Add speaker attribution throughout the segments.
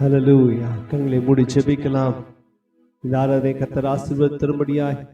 Speaker 1: ஹalleluya கண்களை மூடி ஜெபிக்கலாம். இந்த ஆராதனை கர்த்தர் ஆசீர்வாத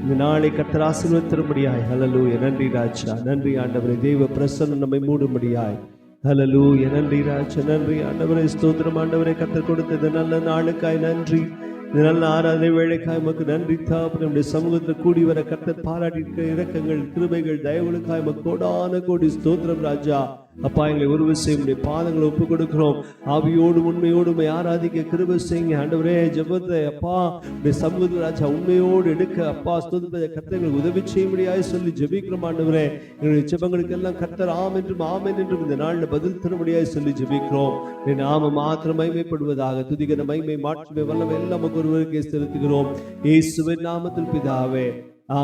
Speaker 1: இந்த நாளை கத்தர் ஆசீர்வாத தரும்படியாய். நன்றி ராஜா. நன்றி ஆண்டவரே. தெய்வ பிரசன்னம் நம்மை மூடும்படியாய். ஹalleluya நன்றி ராஜா. நன்றி ஆண்டவரே. ஸ்தோத்திரம் ஆண்டவரே. கத்தர் கொடுத்தது நல்ல நாளுக்காய் நன்றி. இந்த நல்ல ஆராதனை வேலைக்காய் உமக்கு நன்றி தாப்பு நம்முடைய சமூகத்தில் கூடி வர கத்தர் பாராட்டி இருக்கிற இரக்கங்கள் கிருபைகள் தயவுகளுக்காய் உமக்கு கோடான கோடி ஸ்தோத்திரம் ராஜா. அப்பா எங்களை உருவ செய்ய பாதங்களை ஒப்பு கொடுக்கிறோம் ஆவியோடு உண்மையோடு உண்மை ஆராதிக்க கிருப செய்யுங்க. ஆண்டவரே ஜபத்தை அப்பா உடைய சமூகத்தில் ராஜா உண்மையோடு எடுக்க அப்பா ஸ்தோத்திரத்தை கர்த்தர் எங்களுக்கு உதவி செய்யும்படியாய் சொல்லி ஜபிக்கிறோம் ஆண்டவரே. எங்களுடைய ஜபங்களுக்கு எல்லாம் கர்த்தர் ஆம் என்றும் ஆமென் என்றும் இந்த நாளில் பதில் தரும்படியாய் சொல்லி ஜெபிக்கிறோம். என் நாம மாத்திரம் மைமைப்படுவதாக துதிக்கிற மைமை மாற்றுமை வல்லமை எல்லாம் நமக்கு ஒருவருக்கே செலுத்துகிறோம். இயேசுவின் நாமத்தில் பிதாவே.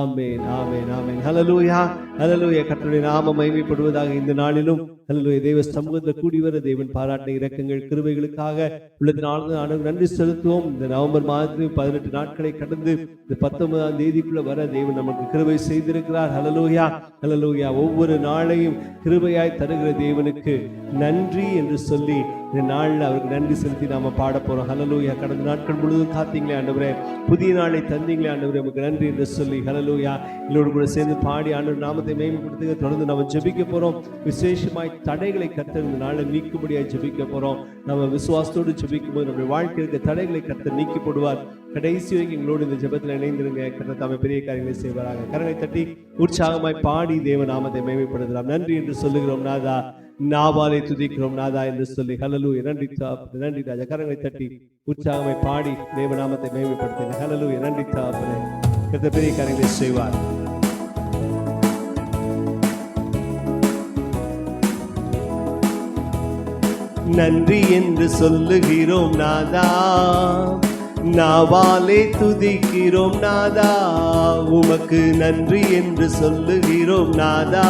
Speaker 1: ஆமேன் ஆமேன் ஆமேன். ஹலலூயா ஹலலூயா கர்த்தருடைய நாம மகிமைப்படுவதாக இந்த நாளிலும் ஹalleluya தேவ சமூகத்தில் கூடி வர தேவன் பாராட்டின இறக்கங்கள் கிருவைகளுக்காக உள்ளது நாள் நன்றி செலுத்துவோம். இந்த நவம்பர் மாதத்தில் பதினெட்டு நாட்களை கடந்து இந்த பத்தொன்பதாம் தேதிக்குள்ள வர தேவன் நமக்கு கிருவை செய்திருக்கிறார். ஹலலோயா ஹலலோயா ஒவ்வொரு நாளையும் கிருவையாய் தருகிற தேவனுக்கு நன்றி என்று சொல்லி இந்த நாளில் அவருக்கு நன்றி செலுத்தி நாம பாட போகிறோம் ஹலலூயா கடந்த நாட்கள் முழுவதும் காத்தீங்களே ஆண்டவரே. புதிய நாளை தந்தீங்களே ஆண்டவரே. உங்களுக்கு நன்றி என்று சொல்லி ஹலலூயா எல்லோடு கூட சேர்ந்து பாடி ஆண்டவர் நாமத்தை மேம்படுத்துக தொடர்ந்து நம்ம ஜெபிக்க போகிறோம் விசேஷமாய் தடைகளை கத்த இந்த நாளில் நீக்கும்படியாக ஜெபிக்க போகிறோம் நம்ம விசுவாசத்தோடு ஜெபிக்கும் போது நம்முடைய வாழ்க்கையில் இருக்க தடைகளை கத்த நீக்கி போடுவார் கடைசி வரைக்கும் எங்களோடு இந்த ஜெபத்தில் இணைந்திருங்க. கர்த்தர் தாமே பெரிய காரியங்களை செய்வாராக. கரங்களை தட்டி உற்சாகமாய் பாடி தேவ நாமத்தை மேம்படுத்தலாம். நன்றி என்று சொல்லுகிறோம் நாதா. நாவாலை துதிக்கிறோம் நாதா என்று சொல்லி ஹலலு நன்றி தாப்பனே. நன்றி ராஜா கரங்களை தட்டி உற்சாகமை பாடி தேவநாமத்தை மேம்படுத்தின ஹலலு நன்றி தாப்பனே கர்த்தர் பெரிய காரியங்களை செய்வார். நன்றி என்று சொல்லுகிறோம் நாதா. நாவாலே துதிக்கிறோம் நாதா. உமக்கு நன்றி என்று சொல்லுகிறோம் நாதா.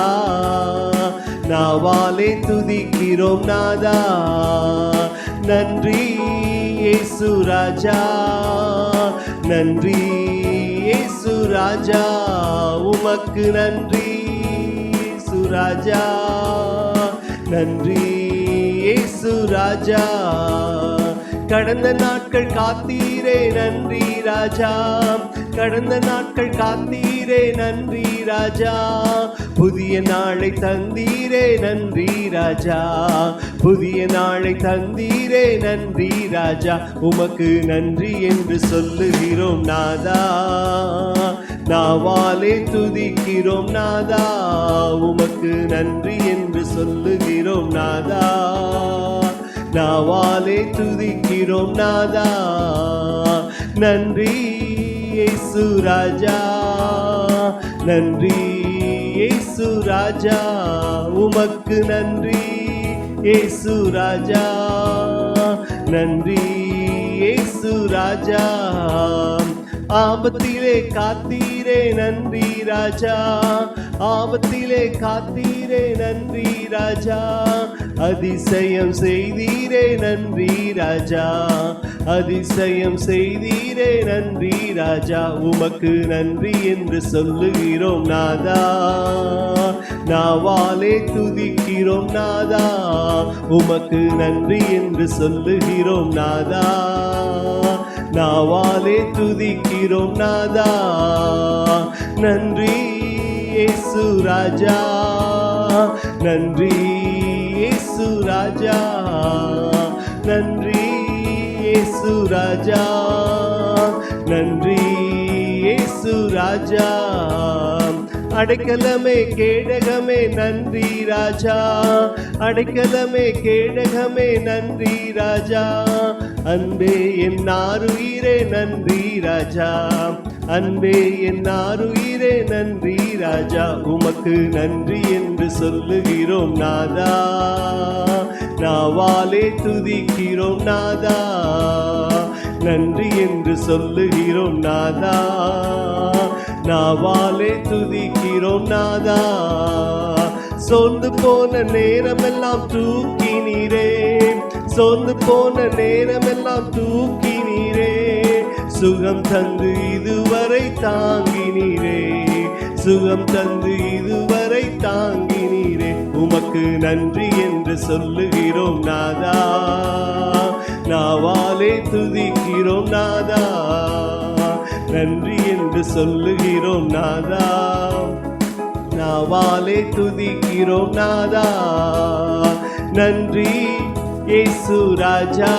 Speaker 1: நாவாலே துதிக்கிறோம் நாதா. நன்றி ஏசு ராஜா. நன்றி ஏசு ராஜா. உமக்கு நன்றி சுராஜா நன்றி ஏசு ராஜா. கடந்த நாட்கள் காத்தீரே நன்றி ராஜா. கடந்த நாட்கள் காத்தீரே நன்றி ராஜா. புதிய நாளை தந்தீரே நன்றி ராஜா. புதிய நாளை தந்தீரே நன்றி ராஜா. உமக்கு நன்றி என்று சொல்லுகிறோம் நாதா. நாவாலே துதிக்கிறோம் நாதா. உமக்கு நன்றி என்று சொல்லுகிறோம் நாதா. நாவாலே துதிக்கிறோம் நாதா. நன்றி இயேசு ராஜா. நன்றி இயேசு ராஜா. உமக்கு நன்றி இயேசு ராஜா. நன்றி இயேசு ராஜா. ஆபத்திலே காத்தீரே நன்றி ராஜா. ஆபத்திலே காத்தீரே நன்றி ராஜா. அதிசயம் செய்தீரே நன்றி ராஜா. அதிசயம் செய்தீரே நன்றி ராஜா. உமக்கு நன்றி என்று சொல்லுகிறோம் நாதா. நாவாலே துதிக்கிறோம் நாதா. உமக்கு நன்றி என்று சொல்லுகிறோம் நாதா. நாவாலே துதிக்கிறோம் நாதா. நன்றி இயேசு ராஜா. நன்றி இயேசு ராஜா. நன்றி இயேசு ராஜா நன்றி இயேசு ராஜா. அடைக்கலமே கேடகமே நன்றி ராஜா. அடைக்கலமே கேடகமே நன்றி ராஜா. அன்பே என் ஆருயிரே நன்றி ராஜா. அன்பே என் ஆருயிரே நன்றி ராஜா. உமக்கு நன்றி என்று சொல்லுகிறோம் நாதா. நாவாலே துதிக்கிறோம் நாதா. நன்றி என்று சொல்லுகிறோம் நாதா. நாவாலே துதிக்கிறோம் நாதா. சோர்ந்து போன நேரமெல்லாம் தூக்கினீரே. சோர்ந்து போன நேரமெல்லாம் தூக்கினீரே. சுகம் தந்து இதுவரை தாங்கினீரே. சுகம் தந்து இதுவரை தாங்கினீரே. உமக்கு நன்றி என்று சொல்லுகிறோம் நாதா. நாவாலே துதிக்கிறோம் நாதா. நன்றி என்று சொல்லுகிறோம் நாதா. நாவாலே துதிக்கிறோம் நாதா. நன்றி இயேசு ராஜா.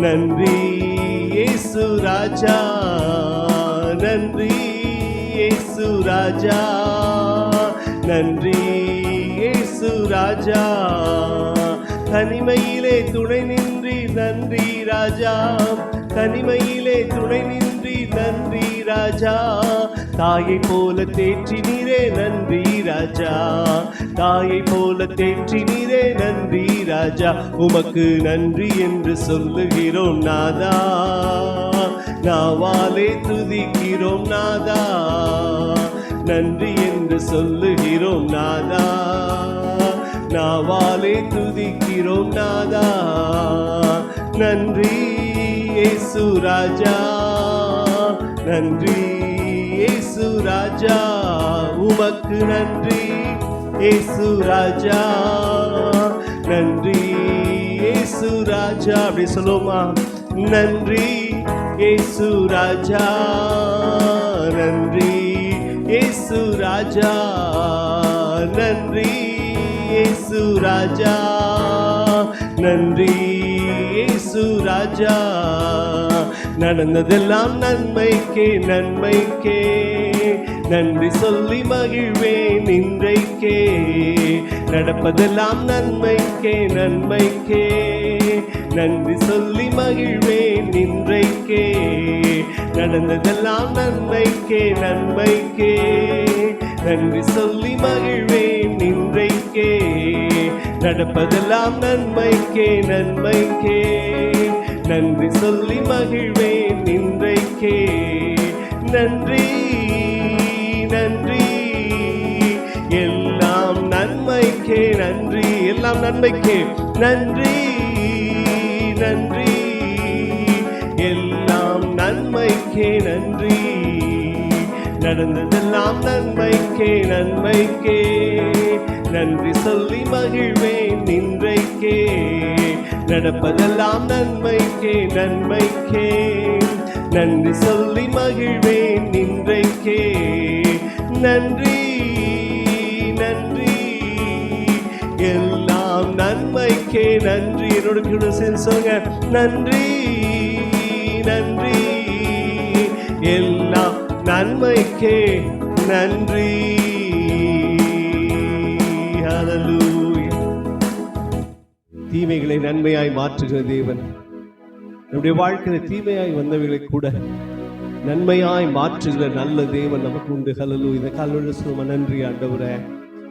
Speaker 1: நன்றி இயேசு ராஜா. நன்றி இயேசு ராஜா. நன்றி ராஜா. தனிமையிலே துணை நின்றி நன்றி ராஜா. தனிமையிலே துணை நின்றி நன்றி ராஜா. தாயை போல தேற்றினீரே நன்றி ராஜா. தாயை போல தேற்றினீரே நன்றி ராஜா. உமக்கு நன்றி என்று சொல்லுகிறோம் நாதா. நாவாலே துதிக்கிறோம் நாதா. நன்றி என்று சொல்லுகிறோம் நாதா. நாவாலே துதிக்கிறோம் நாதா. நன்றி ஏசு ராஜா. நன்றி ஏசு ராஜா. உமக்கு நன்றி ஏசு ராஜா. நன்றி ஏசு ராஜா. அப்படி சொல்லுவோமா? நன்றி ஏசு ராஜா. நன்றி ஏசு ராஜா. நன்றி இயேசு ராஜா. நன்றி இயேசு ராஜா. நடந்ததெல்லாம் நன்மைக்கே நன்மைக்கே. நன்றி சொல்லி மகிழ்வேன் இன்றைக்கே. நடப்பதெல்லாம் நன்மைக்கே நன்மைக்கே. நன்றி சொல்லி மகிழ்வேன் இன்றைக்கே. நடந்ததெல்லாம் நன்மைக்கே நன்மைக்கே. நன்றி சொல்லி மகிழ்வேன் இன்றைக்கே. நடப்பதெல்லாம் நன்மைக்கே நன்மைக்கே. நன்றி சொல்லி மகிழ்வேன் இன்றைக்கே. நன்றி நன்றி. எல்லாம் நன்மைக்கே நன்றி. எல்லாம் நன்மைக்கே. நன்றி நன்றி. எல்லாம் நன்மைக்கே நன்றி. நடந்ததெல்லாம் நன்மைக்கே நன்மைக்கே. நன்றி சொல்லி மகிழ்வேன் இன்றைக்கே நடப்பதெல்லாம் நன்மைக்கே நன்மைக்கே. நன்றி சொல்லி மகிழ்வேன் இன்றைக்கே நன்றி நன்றி. எல்லாம் நன்மைக்கே. நன்றி. என்னோட கூட சேர்ந்து சொல்லுங்க. நன்றி நன்றி. எல்லாம் நன்மைக்கே. நன்றி. தீமைகளை நன்மையாய் மாற்றுகிற தேவன். நம்முடைய வாழ்க்கையில தீமையாய் வந்தவைகளை கூட நன்மையாய் மாற்றுகிற நல்ல தேவன் நமக்கு உண்டு. ஹலலு இந்த காலோட சொல்லுமா நன்றி ஆண்டவரே.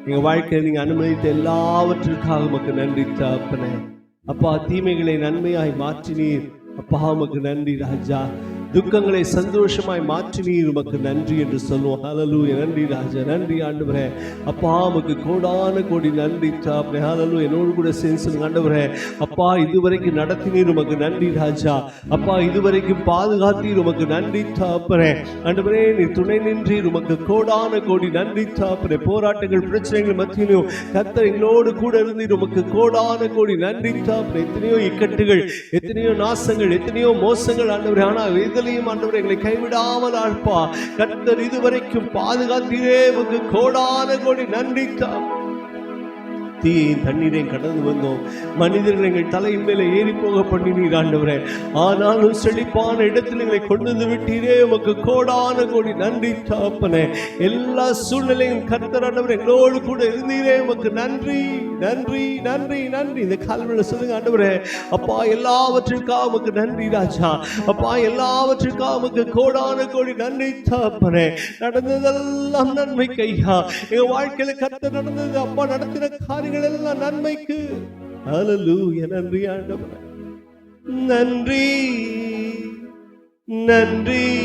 Speaker 1: எங்க வாழ்க்கையில நீங்க அனுமதித்த எல்லாவற்றிற்காக உமக்கு நன்றி தாப்பனே அப்பா தீமைகளை நன்மையாய் மாற்றினீர். அப்பா உமக்கு நன்றி ராஜா. துக்கங்களை சந்தோஷமாய் மாற்றினீர். உமக்கு நன்றி என்று சொல்லுவோம். ஹலலு நன்றி ராஜா. நன்றி ஆண்டவரே. அப்பா உமக்கு கோடான கோடி நன்றி தாப்பனே ஹலலு என்னோடு கூட சேர்ந்து சொல்லுங்க ஆண்டவரே. அப்பா இதுவரைக்கும் நடத்தினீர் உமக்கு நன்றி ராஜா. அப்பா இதுவரைக்கும் பாதுகாத்தீர் உமக்கு நன்றி தாப்பரே ஆண்டவரே நீ துணை நின்றீர். உமக்கு கோடான கோடி நன்றி தாப்பரே போராட்டங்கள் பிரச்சனைகள் மத்தியிலும் கத்தர் எங்களோடு கூட இருந்தீர். உமக்கு கோடான கோடி நன்றி தாப்பரே எத்தனையோ இக்கட்டுகள் எத்தனையோ நாசங்கள் எத்தனையோ மோசங்கள் ஆண்டவரே. ஆனால் எதிலையும் ஆண்டவரே எங்களை கைவிடாமல் ஆழ்ப்பா கர்த்தர் இதுவரைக்கும் பாதுகாத்தீரே உமக்கு கோடான கோடி நன்றி தான் தீயையும் தண்ணீரையும் கடந்து வந்தோம். மனிதர்கள் எங்கள் தலையின் மேலே ஏறி போக பண்ணினீர் ஆண்டவரே. ஆனாலும் செழிப்பான இடத்தில் எங்களை கொண்டு வந்து விட்டீரே. உமக்கு கோடான கோடி நன்றி தாப்பனே. எல்லா சூழ்நிலையும் கர்த்தர் ஆண்டவர் எங்களோடு கூட இருந்தீரே. உமக்கு நன்றி நன்றி நன்றி நன்றி. இந்த கால்வெள சொல்லுங்க ஆண்டவரே. அப்பா எல்லாவற்றிற்காக உமக்கு நன்றி ராஜா. அப்பா எல்லாவற்றிற்காக உமக்கு கோடான கோடி நன்றி தாப்பனே. நடந்ததெல்லாம் நன்மை கையா. எங்க வாழ்க்கையில கர்த்தர் நடந்தது அப்பா நடத்தின காரியங்கள் எல்லாம் நன்மைக்கு. அலலூய நன்றி ஆண்டவரே. நன்றி. நன்றி.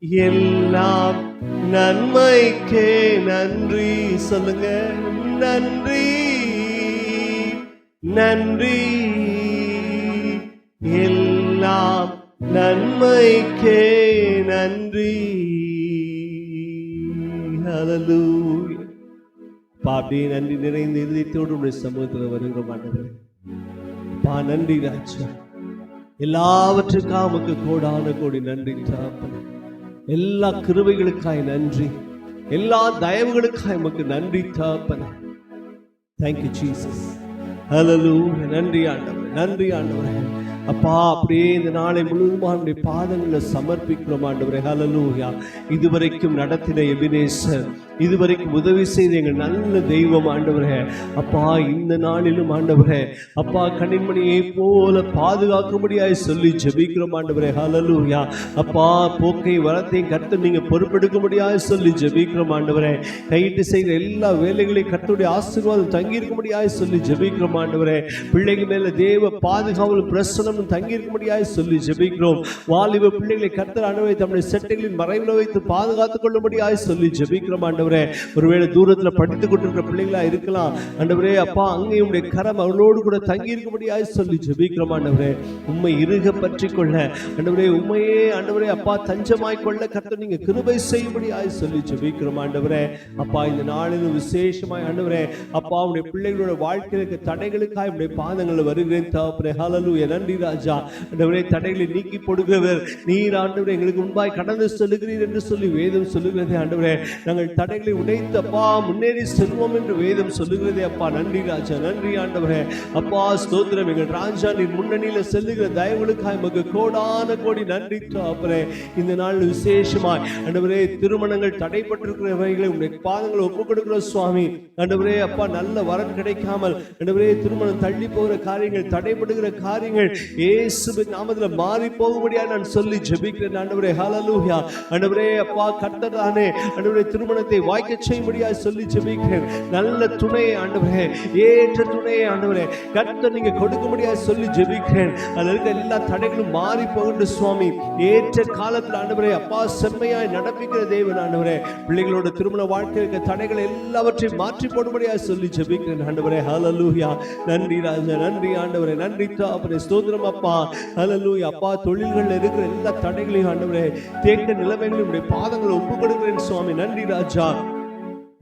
Speaker 1: எல்லாம் நன்மைக்கே நன்றி. சொல்லுங்க. நன்றி. நன்றி. எல்லாம் நன்மைக்கே நன்றி. ஹalleluya அப்பா அப்படியே நன்றி நிறைந்த இதயத்தோடு உடைய சமூகத்தில் வருங்க மாட்டேன் அப்பா நன்றி ராஜா. எல்லாவற்றுக்காக உமக்கு கோடான கோடி நன்றி தாப்பன். எல்லா கிருவைகளுக்காய் நன்றி. எல்லா தயவுகளுக்காய் உமக்கு நன்றி தாப்பன். தேங்க்யூ ஜீசஸ் ஹalleluya நன்றி ஆண்டவர். நன்றி ஆண்டவர். அப்பா அப்படியே இந்த நாளை முழுவதுமாக நம்முடைய பாதங்களை சமர்ப்பிக்கிறோம் ஆண்டவரே. ஹலலூயா இதுவரைக்கும் நடத்தின எபினேசர் இதுவரைக்கும் உதவி செய்த எங்கள் நல்ல தெய்வம் ஆண்டவரே. அப்பா இந்த நாளிலும் ஆண்டவரே அப்பா கண்ணின்மணியை போல பாதுகாக்கும்படியாய் சொல்லி ஜெபிக்கிறோம் ஆண்டவரே. ஹலலூயா அப்பா போக்கை வரத்தையும் கர்த்தர் நீங்க பொறுப்பெடுக்கும்படியாய் சொல்லி ஜெபிக்கிறோம் ஆண்டவரே. கையிட்டு செய்கிற எல்லா வேலைகளையும் கத்துடைய ஆசீர்வாதம் தங்கியிருக்கும்படியாய் சொல்லி ஜெபிக்கிறோம் ஆண்டவரே. பிள்ளைங்க மேல தேவ பாதுகாவல் பிரசனம் தங்கி முடியாய் சொல்லி ஜெபிக்கிறோம். வாலிப பிள்ளைகளை கர்த்தர் ஆண்டவரை தம்முடைய செட்டைகளின் மறைவில் வைத்து பாதுகாத்துக் கொள்ளும்படியாய் சொல்லி ஜெபிக்கிறோம் ஆண்டவரே. ஆண்டவரே ஒருவேளை தூரத்தில் படித்து கொண்டிருக்கிற பிள்ளைகளா இருக்கலாம். ஆண்டவரே அப்பா அங்கே உடைய கரம் அவளோடு கூட தங்கி இருக்கும்படியாய் சொல்லி ஜெபிக்கிறோம் ஆண்டவரே. உண்மை இருக பற்றி கொள்ள. ஆண்டவரே உண்மையே ஆண்டவரே அப்பா தஞ்சமாய் கொள்ள கத்த நீங்க கிருபை செய்யும்படியாய் சொல்லி ஜெபிக்கிறோம் ஆண்டவரே. அப்பா இந்த நாளிலும் விசேஷமாய் ஆண்டவரே அப்பா உடைய பிள்ளைகளோட வாழ்க்கைக்கு தடைகளுக்காக உடைய பாதங்கள் வருகிறேன் தாப்பரே. ஹலலு நன்றி ராஜா. ஆண்டவரே தடைகளை நீக்கி போடுகிறவர். நீர் ஆண்டவரே எங்களுக்கு முன்பாய் கடந்து சொல்லுகிறீர் என்று சொல்லி வேதம் சொல்லுகிறதே ஆண்டவரே. நாங்கள் தடை தடைகளை உடைத்து அப்பா முன்னேறி செல்வோம் என்று வேதம் சொல்லுகிறதே. அப்பா நன்றி ராஜா நன்றி ஆண்டவரே. அப்பா ஸ்தோத்திரம். எங்கள் ராஜா நீர் முன்னணியில செல்லுகிற தயவுகளுக்காக எமக்கு கோடான கோடி நன்றி தாப்பரே. இந்த நாள் விசேஷமாய். ஆண்டவரே திருமணங்கள் தடைப்பட்டிருக்கிறவைகளை உடைய பாதங்களை ஒப்புக் கொடுக்கிற சுவாமி. ஆண்டவரே அப்பா நல்ல வரன் கிடைக்காமல் ஆண்டவரே திருமணம் தள்ளி போகிற காரியங்கள் தடைப்படுகிற காரியங்கள் இயேசுவின் நாமத்துல மாறி போகும்படியா நான் சொல்லி ஜெபிக்கிறேன் ஆண்டவரே. ஹலலூயா ஆண்டவரே அப்பா கர்த்தரானே. ஆண்டவரே திருமணத்தை வாய்க்க செய்யும்படியா சொல்லி ஜெபிக்கிறேன். நல்ல துணையை ஆண்டவரே ஏற்ற துணையை ஆண்டவரே கத்த நீங்க கொடுக்கும்படியா சொல்லி ஜெபிக்கிறேன். அதுல இருக்க எல்லா தடைகளும் மாறி போகின்ற சுவாமி ஏற்ற காலத்தில் ஆண்டவரே அப்பா செம்மையாய் நடப்பிக்கிற தேவன் ஆண்டவரே பிள்ளைகளோட திருமண வாழ்க்கை இருக்க தடைகள் எல்லாவற்றையும் மாற்றி போடும்படியா சொல்லி ஜெபிக்கிறேன் ஆண்டவரே. ஹலலூயா நன்றி ராஜா நன்றி ஆண்டவரே நன்றி தாப்பரே ஸ்தோத்திரம் அப்பா. ஹலலூயா அப்பா தொழில்கள் இருக்கிற எல்லா தடைகளையும் ஆண்டவரே தேக்க நிலைமைகளையும் பாதங்களை ஒப்பு கொடுக்கிறேன் சுவாமி. நன்றி ராஜா.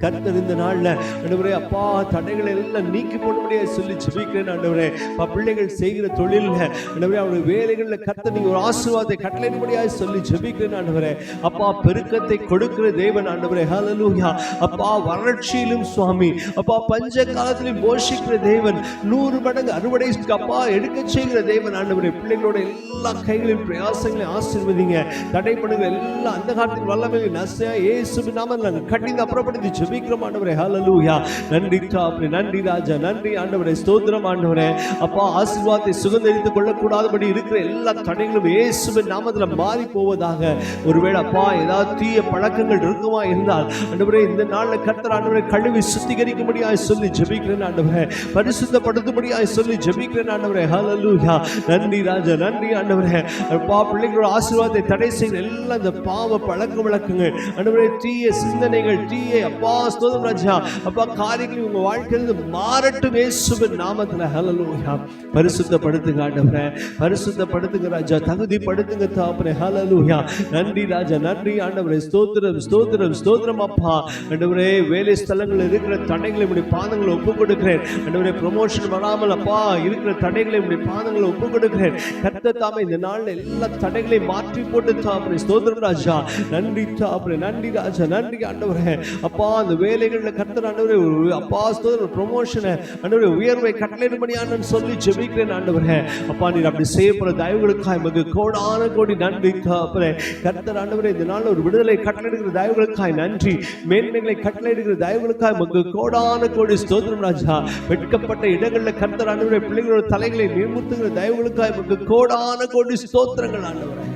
Speaker 1: கர்த்தர் இந்த நாள்ல ஆண்டவரே அப்பா தடைகளை எல்லாம் நீக்கி போடும்படியா சொல்லி ஜெபிக்கிறேன் ஆண்டவரே. அப்பா பிள்ளைகள் செய்கிற தொழில்ல ஆண்டவரே அவருடைய வேலைகள்ல கர்த்தர் நீங்க ஒரு ஆசீர்வாதத்தை கட்டளையிடும்படியா சொல்லி ஜெபிக்கிறேன் ஆண்டவரே. அப்பா பெருக்கத்தை கொடுக்கிற தேவன் ஆண்டவரே. ஹலலூயா அப்பா வறட்சியிலும் சுவாமி. அப்பா பஞ்ச காலத்திலும் போஷிக்கிற தேவன். நூறு மடங்கு அறுவடை அப்பா எடுக்க செய்கிற தேவன் ஆண்டவரே. பிள்ளைகளோட எல்லா கைகளின் பிரயாசங்களையும் ஆசீர்வதிங்க. தடைப்படுகிற எல்லா அந்த காலத்தின் வல்லமையை நசையா இயேசுவின் நாம நாங்கள் கட்டிந்து அப்புறப்படுத்தி ஜெபிக்கிறோம் ஆண்டவரே ஹலலூயா நன்றி தாப்பரே நன்றி ராஜா நன்றி ஆண்டவரே ஸ்தோத்திரம் ஆண்டவரே. அப்பா ஆசீர்வாதத்தை சுகந்தரித்துக் கொள்ளக்கூடாதபடி இருக்கிற எல்லா தடைகளும் இயேசுவின் நாமத்தில் மாறி போவதாக ஒருவேளை அப்பா ஏதாவது தீய பழக்கங்கள் இருக்குமா இருந்தால் ஆண்டவரே இந்த நாளில் கர்த்தர் ஆண்டவரை கழுவி சுத்திகரிக்கும்படியாய் சொல்லி ஜெபிக்கிறேன் ஆண்டவரே. பரிசுத்தப்படுத்தும்படியாய் சொல்லி ஜெபிக்கிறேன் ஆண்டவரே ஹலலூயா நன்றி ராஜா நன்றி ஆண்டவரே. அப்பா பிள்ளைங்களோட ஆசீர்வாதத்தை தடை செய்கிற எல்லா இந்த பாவ பழக்க வழக்கங்கள் ஆண்டவரே தீய சிந்தனைகள் தீய அப்பா ஸ்தோதம் ராஜா. அப்பா காரியங்கள் உங்க வாழ்க்கையில் மாறட்டும் இயேசுவின் நாமத்துல. ஹலலூயா பரிசுத்தப்படுத்துங்க ஆண்டவரே பரிசுத்தப்படுத்துங்க ராஜா தகுதிப்படுத்துங்க தாப்பரே ஹலலூயா நன்றி ராஜா நன்றி ஆண்டவரே. ஸ்தோத்திரம் ஸ்தோத்திரம் ஸ்தோத்திரம் அப்பா. ஆண்டவரே வேலை ஸ்தலங்களில் இருக்கிற தடைகளை இப்படி பாதங்களை ஒப்பு கொடுக்கிறேன் ஆண்டவரே ப்ரொமோஷன் வராமல் அப்பா இருக்கிற தடைகளை உடைய பாதங்களை ஒப்பு கொடுக்கிறேன் கத்த தாமே இந்த நாளில் எல்லா தடைகளையும் மாற்றி போட்டு தாப்பரே ஸ்தோத்திரம் ராஜா. நன்றி தாப்பரே நன்றி ராஜா நன்றி ஆண்டவரே. அப்பா அந்த வேலைகளில் கர்த்தர் ஆண்டவரே ஒரு அப்பா ஸ்தோத்திரம் ப்ரொமோஷனை ஆண்டவரே உயர்வை கட்டளையிடும்படியானு சொல்லி ஜெபிக்கிறேன் ஆண்டவரே. அப்பா நீர் அப்படி செய்யப்படுற தயவுகளுக்காக எமக்கு கோடான கோடி நன்றி தாப்பரே கர்த்தர் ஆண்டவரே இந்த நாளில் ஒரு விடுதலை கட்டளையிடுகிற தயவுகளுக்காய் நன்றி. மேன்மைகளை கட்டளையிடுகிற தயவுகளுக்காக எமக்கு கோடான கோடி ஸ்தோத்திரம் ராஜா. வெட்கப்பட்ட இடங்களில் கர்த்தர் ஆண்டவரே பிள்ளைகளோட தலைகளை நிர்முத்துகிற தயவுகளுக்காக எமக்கு கோடான கோடி ஸ்தோத்திரங்கள் ஆண்டவரே.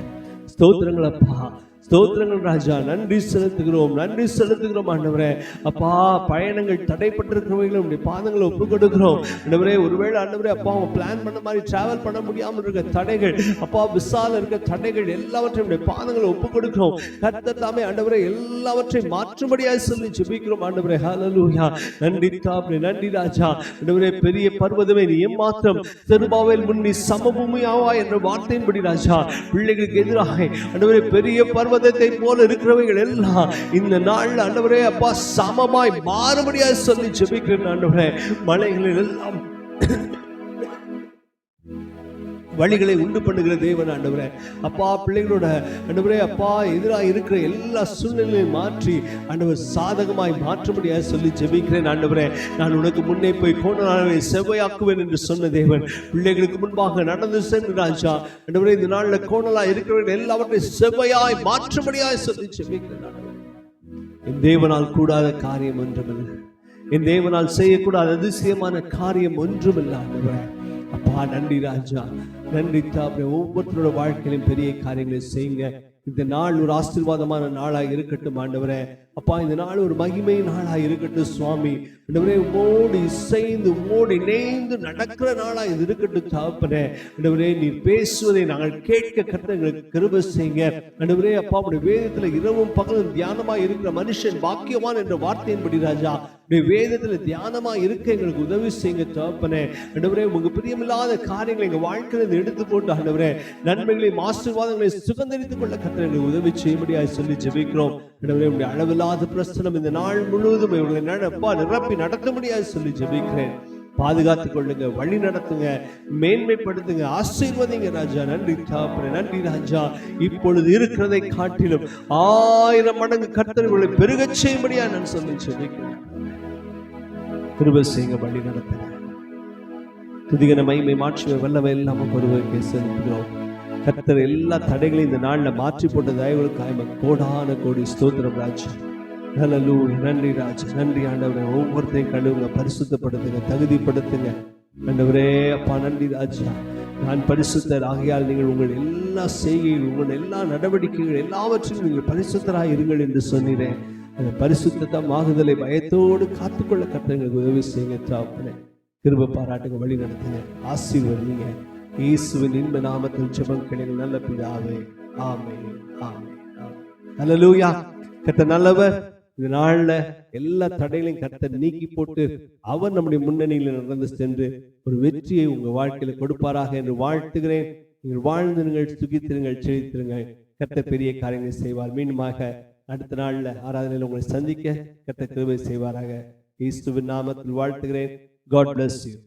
Speaker 1: ஸ்தோத்திரங்கள் அப்பா. ஸ்தோத்திரங்கள் ராஜா. நன்றி செலுத்துகிறோம் நன்றி செலுத்துகிறோம் ஆண்டவரே. அப்பா பயணங்கள் தடைப்பட்டிருக்கிறவங்களும் உடைய பாதங்களை ஒப்பு கொடுக்கிறோம் ஆண்டவரே ஒருவேளை ஆண்டவரே அப்பா அவங்க பிளான் பண்ண மாதிரி டிராவல் பண்ண முடியாமல் இருக்க தடைகள் அப்பா விசால இருக்க தடைகள் எல்லாவற்றையும் உடைய பாதங்களை ஒப்பு கொடுக்கிறோம் கர்த்தர் தாமே ஆண்டவரே எல்லாவற்றையும் மாற்றும்படியாய் சொல்லி ஜெபிக்கிறோம் ஆண்டவரே. ஹalleluya நன்றி தாப்ரே நன்றி ராஜா. ஆண்டவரே பெரிய பர்வதமே நீ ஏமாத்திரம் செருபாவேல் முன்னி சமபூமியாவா என்ற வார்த்தையின்படி ராஜா. பிள்ளைகளுக்கு எதிராக ஆண்டவரே பெரிய பர்வத பர்வதத்தை போல இருக்கிறவைகள் எல்லாம் இந்த நாள் ஆண்டவரே அப்பா சமமாய் மாறுபடியாக சொல்லி ஜெபிக்கிறேன் ஆண்டவரே. மலைகளில் எல்லாம் வழிகளை உண்டு பண்ணுகிற தேவன் ஆண்டவரே. அப்பா பிள்ளைகளோட ஆண்டவரே அப்பா எதிராக இருக்கிற எல்லா சூழ்நிலையும் மாற்றி ஆண்டவர் சாதகமாய் மாற்றும்படியாக சொல்லி ஜெபிக்கிறேன் ஆண்டவரே. நான் உனக்கு முன்னே போய் கோணலாவை செவ்வையாக்குவேன் என்று சொன்ன தேவன். பிள்ளைகளுக்கு முன்பாக நடந்து சென்று ராஜா. ஆண்டவரே இந்த நாளில் கோணலா இருக்கிறவர்கள் எல்லாவற்றையும் செவ்வையாய் மாற்றும்படியாய் சொல்லி ஜெபிக்கிறேன் என் தேவனால் கூடாத காரியம் ஒன்றுமில்லை. என் தேவனால் செய்யக்கூடாத அதிசயமான காரியம் ஒன்றுமில்லை ஆண்டவரே. அப்பா நன்றி ராஜா. நன்றி தாப்பே ஒவ்வொருத்தரோட வாழ்க்கையிலும் பெரிய காரியங்களை செய்யுங்க. இந்த நாள் ஒரு ஆசீர்வாதமான நாளாக இருக்கட்டும் ஆண்டவரே. அப்பா இந்த நாள் ஒரு மகிமை நாளாக இருக்கட்டும் சுவாமி. ஆண்டவரே உமோடு இசைந்து உமோடு இணைந்து நடக்கிற நாளா இது இருக்கட்டும் தாப்பனே. ஆண்டவரே நீர் பேசுவதை நாங்கள் கேட்க கத்த எங்களுக்கு கிருப செய்யுங்க. ஆண்டவரே அப்பா உடைய வேதத்துல இரவும் பகலும் தியானமா இருக்கிற மனுஷன் பாக்கியவான் என்ற வார்த்தையின்படி ராஜா உடைய வேதத்துல தியானமா இருக்க எங்களுக்கு உதவி செய்யுங்க தாப்பனே. ஆண்டவரே உங்க பிரியமில்லாத காரியங்களை எங்க வாழ்க்கையில எடுத்து போட்டு ஆண்டவரே நன்மைகளையும் ஆசீர்வாதங்களை சுகந்தரித்துக் கொள்ள கத்த எங்களுக்கு உதவி செய்யும்படியாக சொல்லி ஜெபிக்கிறோம். ஆண்டவரே உடைய அளவில்லாத பிரச்சனம் இந்த நாள் முழுவதும் இவர்களை நடப்பா நிரப்பி நடத்த முடியாது சொல்லி ஜெபிக்கிறேன். பாதுகாத்துக் கொள்ளுங்க வழி நடத்துங்க மேன்மைப்படுத்துங்க ஆசீர்வதிங்க ராஜா. நன்றி தாப்பரே நன்றி ராஜா. இப்பொழுது இருக்கிறதை காட்டிலும் ஆயிரம் மடங்கு கர்த்தர்களை பெருகச் செய்யும்படியா நான் சொல்லி சொல்லிக்கிறேன் கிருபை செய்யுங்க வழி நடத்துங்க. துதிகன மைமை மாற்றுவ வல்லவை எல்லாம் ஒருவருக்கு செலுத்துகிறோம். கர்த்தர் எல்லா தடைகளையும் இந்த நாளில் மாற்றி போட்ட தயவுகளுக்காக கோடான கோடி ஸ்தோத்திரம் ராஜா. நல்லலூ நன்றி ராஜா. நன்றி ஆண்டவரை. ஒவ்வொருத்தையும் கழுவுங்க பரிசுத்தப்படுத்துங்க தகுதிப்படுத்துங்க. ஆண்டவரே அப்பா நன்றி ராஜா. நான் பரிசுத்தர். ஆகையால் நீங்கள் உங்கள் எல்லா செய்கையும் உங்கள் எல்லா நடவடிக்கைகள் எல்லாவற்றிலும் நீங்கள் பரிசுத்தராக இருங்கள் என்று சொன்னீரேன் அந்த பரிசுத்தம் ஆகுதலை பயத்தோடு காத்துக்கொள்ள கட்டங்களுக்கு உதவி செய்யுங்க திரும்ப பாராட்டுங்க வழி நடத்துங்க. ஆசீர்வதிங்க. இயேசுவின் இன்ப நாமத்தில் ஜெபம் நல்ல பிதாவே ஆமே ஆமே ஹalleluya. கத்த நல்லவர். இந்த நாள்ல எல்லா தடைகளையும் கத்த நீக்கி போட்டு அவர் நம்முடைய முன்னணியில் நடந்து சென்று ஒரு வெற்றியை உங்க வாழ்க்கையில கொடுப்பாராக என்று வாழ்த்துகிறேன். நீங்கள் வாழ்ந்திருங்கள் சுகித்திருங்கள் செழித்திருங்கள். கத்த பெரிய காரியங்களை செய்வார். மீண்டுமாக அடுத்த நாள்ல ஆராதனையில் உங்களை சந்திக்க கத்த கிருபை செய்வாராக. இயேசுவின் நாமத்தில் வாழ்த்துகிறேன். God bless you